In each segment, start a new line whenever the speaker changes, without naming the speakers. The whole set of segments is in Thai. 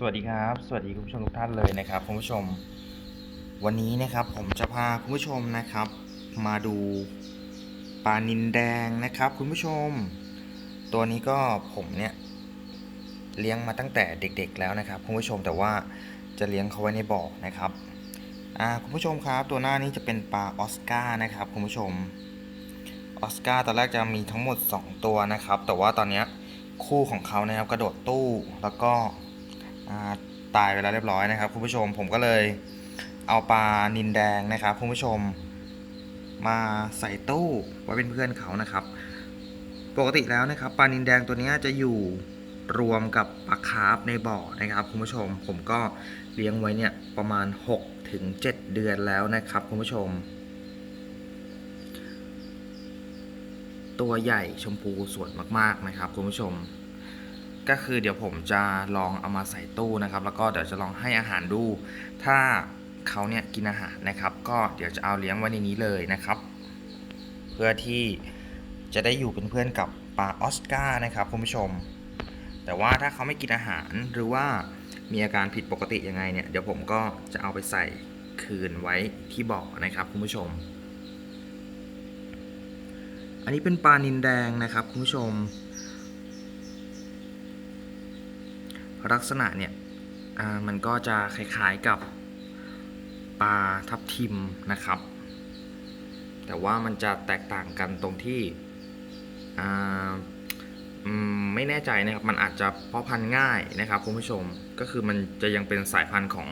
สวัสดีครับ สวัสดีคุณผู้ชมทุกท่านเลยนะครับคุณผู้ชม วันนี้นะครับผมจะพาคุณผู้ชมนะครับ มาดูปลานินแดงนะครับ คุณผู้ชม ตัวนี้ก็ผมเนี่ยเลี้ยงมาตั้งแต่เด็ก ๆ แล้วนะครับคุณผู้ชมแต่ว่าจะเลี้ยงเขาไว้ในบ่อนะครับอ่าคุณผู้ชมครับ ตัวหน้านี้จะเป็นปลาออสการ์นะครับคุณผู้ชมออสการ์ตอนแรกจะมีทั้งหมด 2 ตัวนะครับ แต่ว่าตอนเนี้ยคู่ของเขานะครับกระโดดตู้แล้วก็ ตายไปแล้วเรียบร้อยนะครับคุณผู้ชมผมก็เลยเอาปลานินแดงนะครับคุณผู้ชม มาใส่ตู้ไว้เป็นเพื่อนเขานะครับ ปกติแล้วนะครับปลานินแดงตัวนี้จะอยู่รวมกับปลาคาร์ฟในบ่อนะครับคุณผู้ชมผมก็เลี้ยงไว้เนี่ยประมาณ6ถึง7เดือนแล้วนะครับคุณผู้ชม ตัวใหญ่ชมพูสวยมากๆนะครับคุณผู้ชม ก็คือเดี๋ยวผมจะลองเอามาใส่ตู้นะครับ แล้วก็เดี๋ยวจะลองให้อาหารดู ถ้าเขาเนี่ยกินอาหารนะครับ ก็เดี๋ยวจะเอาเลี้ยงไว้ในนี้เลยนะครับ เพื่อที่จะได้อยู่เป็นเพื่อนกับปลาออสการ์นะครับคุณผู้ชม แต่ว่าถ้าเขาไม่กินอาหารหรือว่ามีอาการผิดปกติยังไงเนี่ยเดี๋ยวผมก็จะเอาไปใส่คืนไว้ที่บ่อนะครับคุณผู้ชม อันนี้เป็นปลานินแดงนะครับคุณผู้ชม ลักษณะเนี่ยมันก็จะคล้ายๆกับปลาทับทิมนะครับ แต่ว่ามันจะแตกต่างกันตรงที่ไม่แน่ใจนะครับ มันอาจจะเพาะพันธุ์ง่ายนะครับคุณผู้ชม ก็คือมันจะยังเป็นสายพันธุ์ของ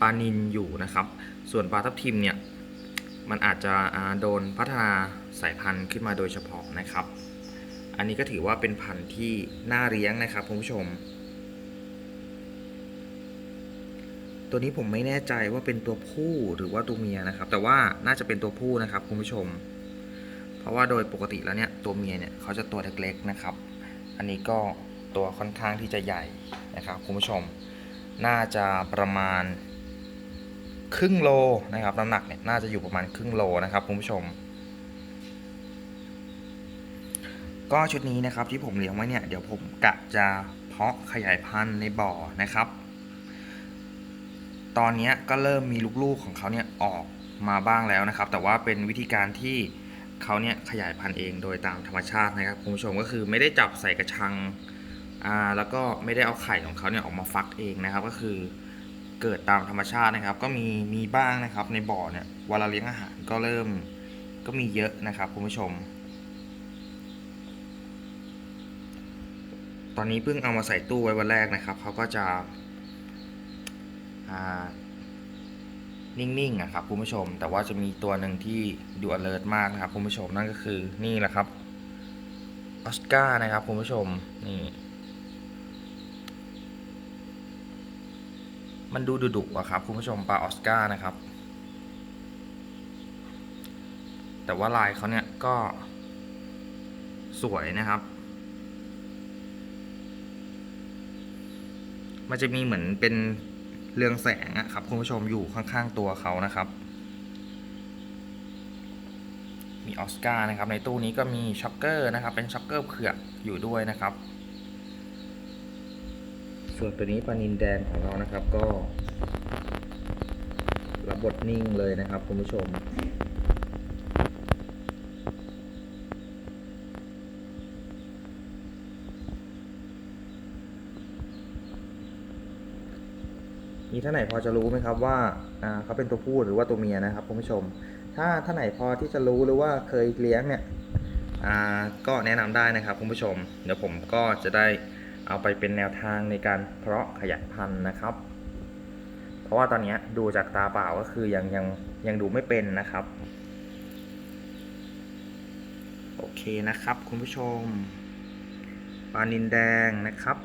ปลานินอยู่นะครับ ส่วนปลาทับทิมเนี่ย มันอาจจะโดนพัฒนาสายพันธุ์ขึ้นมาโดยเฉพาะนะครับ อันนี้ก็ถือว่าเป็นพันธุ์ที่น่าเลี้ยงนะครับคุณผู้ชม ตัวนี้ผมไม่แน่ใจว่าเป็นตัวผู้หรือว่าตัวเมียนะครับ แต่ว่าน่าจะเป็นตัวผู้นะครับคุณผู้ชม เพราะว่าโดยปกติแล้วเนี่ยตัวเมียเนี่ยเขาจะตัวเล็กๆนะครับ อันนี้ก็ตัวค่อนข้างที่จะใหญ่นะครับคุณผู้ชม น่าจะประมาณครึ่งโลนะครับน้ำหนักเนี่ยน่าจะอยู่ประมาณครึ่งโลนะครับคุณผู้ชม ก็ชุดนี้นะครับที่ผมเลี้ยงไว้เนี่ยเดี๋ยวผมกะจะเพาะขยายพันธุ์ในบ่อนะครับ ตอนนี้ก็เริ่มมีลูกๆของเขาเนี่ยออกมาบ้างแล้วนะครับ แต่ว่าเป็นวิธีการที่เขาเนี่ยขยายพันธุ์เองโดยตามธรรมชาตินะครับคุณผู้ชมก็คือไม่ได้จับใส่กระชังอ่าแล้วก็ไม่ได้เอาไข่ของเขาเนี่ยออกมาฟักเองนะครับ ก็คือเกิดตามธรรมชาตินะครับ ก็มีมีบ้างนะครับในบ่อเนี่ยเวลาเลี้ยงอาหารก็เริ่มก็มีเยอะนะครับคุณผู้ชม ตอนนี้เพิ่งเอามาใส่ตู้ไว้วันแรกนะครับเขาก็จะ นิ่งๆนะครับคุณผู้ชม แต่ว่าจะมีตัวหนึ่งที่ดู alert มากนะครับคุณผู้ชมนั่นก็คือนี่แหละครับออสการ์นะครับคุณผู้ชมนี่มันดูดุๆอะครับคุณผู้ชมปลาออสการ์นะครับ แต่ว่าลายเขาเนี่ยก็สวยนะครับ มันจะมีเหมือนเป็น เรืองแสงอะครับคุณผู้ชมอยู่ข้างๆตัวเขานะครับ มีออสการ์นะครับในตู้นี้ก็มีช็อกเกอร์นะครับ เป็นช็อกเกอร์เผือกอยู่ด้วยนะครับ ส่วนตัวนี้ปลานินแดงของเรานะครับก็รับบทนิ่งเลยนะครับคุณผู้ชม มีท่านไหนพอจะรู้ไหมครับว่าเขาเป็นตัวผู้หรือว่าตัวเมียนะครับคุณผู้ชม ถ้าท่านไหนพอที่จะรู้หรือว่าเคยเลี้ยงเนี่ยก็แนะนำได้นะครับคุณผู้ชม เดี๋ยวผมก็จะได้เอาไปเป็นแนวทางในการเพาะขยายพันธุ์นะครับ เพราะว่าตอนนี้ดูจากตาเปล่าก็คือยังยังยังดูไม่เป็นนะครับ โอเคนะครับคุณผู้ชมปลานินแดงนะครับ